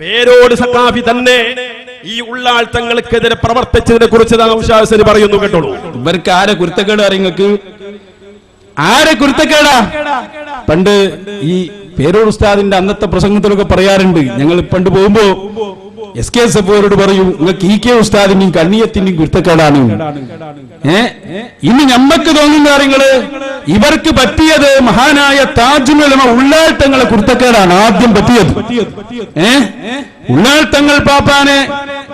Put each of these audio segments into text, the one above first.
പേരോട് സഖാഫി തന്നെ ഈ ഉള്ളാഴ്ത്തങ്ങൾക്കെതിരെ തങ്ങൾക്കെതിരെ പ്രവർത്തിച്ചതിനെ കുറിച്ച് നൗഷാദ് പറയുന്നു കേട്ടോളൂ. ഇവർക്ക് ആരെ കുരുത്തക്കേട് അറിയങ്ങൾക്ക് ആരെ കുരുത്തക്കേടാ? പണ്ട് ഈ പേരൂർ ഉസ്താദിന്റെ അന്നത്തെ പ്രസംഗത്തിലൊക്കെ പറയാറുണ്ട് ഞങ്ങൾ പണ്ട് പോകുമ്പോ എസ് കെ എസ് പറയൂ നിങ്ങൾ നിങ്ങൾക്ക് ഇ കെ ഉസ്താദിന്റെയും കണ്ണിയത്തിന്റെയും കുരുത്തക്കേടാണ്. ഏ? ഇന്ന് ഞമ്മക്ക് തോന്നുന്ന കാര്യങ്ങൾ ഇവർക്ക് പറ്റിയത് മഹാനായ താജുലമ ഉള്ളാട്ടങ്ങളെ കുരുത്തക്കേടാണ് ആദ്യം പറ്റിയത്. ഏ? ഉള്ളാട്ടങ്ങൾ പാപ്പാനെ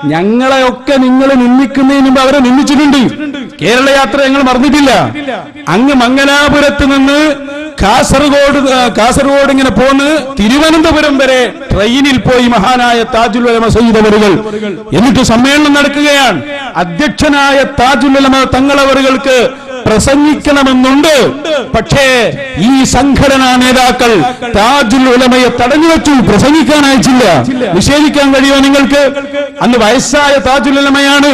ഞങ്ങളെ ഒക്കെ നിങ്ങൾ നിന്ദിക്കുന്നതിന് മുമ്പ് അവരെ നിന്ദിച്ചിട്ടുണ്ട്. കേരള യാത്ര ഞങ്ങൾ മറന്നിട്ടില്ല. അങ്ങ് മംഗലാപുരത്ത് നിന്ന് കാസർഗോഡ് കാസർഗോഡ് ഇങ്ങനെ പോന്ന് തിരുവനന്തപുരം വരെ ട്രെയിനിൽ പോയി മഹാനായ താജുൽ ഉലമ എന്നിട്ട് സമ്മേളനം നടക്കുകയാണ്. അധ്യക്ഷനായ താജുൽ ഉലമ തങ്ങളവറുകൾക്ക് പ്രസംഗിക്കണമെന്നുണ്ട്. പക്ഷേ ഈ സംഘടനാ നേതാക്കൾ താജുൽ ഉലമയെ തടഞ്ഞു വെച്ചു. പ്രസംഗിക്കാൻ അയച്ചില്ല. നിഷേധിക്കാൻ കഴിയുമോ നിങ്ങൾക്ക്? അന്ന് വയസ്സായ താജുൽ ഉലമയാണ്.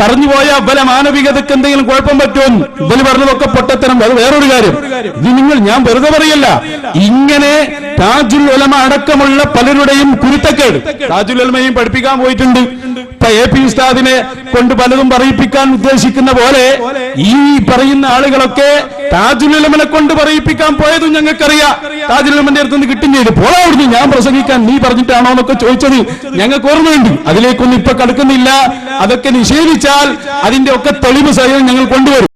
പറഞ്ഞു പോയ ബല മാനവികതയ്ക്ക് എന്തെങ്കിലും കുഴപ്പം പറ്റും? ഇവൽ പറഞ്ഞതൊക്കെ പൊട്ടത്തരം. അത് വേറൊരു കാര്യം. ഇത് നിങ്ങൾ ഞാൻ വെറുതെ പറയല്ല. ഇങ്ങനെ താജുൽ ഉലമ അടക്കമുള്ള പലരുടെയും കുരുത്തക്കേട്. താജുൽ ഉലമയും പഠിപ്പിക്കാൻ പോയിട്ടുണ്ട്. ഇപ്പൊ എ പി ഉസ്താദിനെ കൊണ്ട് പലതും പറയിപ്പിക്കാൻ ഉദ്ദേശിക്കുന്ന പോലെ ഈ പറയുന്ന ആളുകളൊക്കെ താജുൽ ഉലമനെ കൊണ്ട് പറയിപ്പിക്കാൻ പോയതും ഞങ്ങൾക്കറിയാം. താജുൽ ഉലമന്റെ അടുത്ത് നിന്ന് കിട്ടും ചെയ്ത് പോളാ അവിടുന്ന്. ഞാൻ പ്രസംഗിക്കാൻ നീ പറഞ്ഞിട്ടാണോ എന്നൊക്കെ ചോദിച്ചത് ഞങ്ങൾക്ക് ഓർമ്മയുണ്ട്. അതിലേക്കൊന്നും ഇപ്പൊ കടക്കുന്നില്ല. അതൊക്കെ നിഷേധിച്ചാൽ അതിന്റെ ഒക്കെ തെളിവ് സഹിതം ഞങ്ങൾ കൊണ്ടുവരും.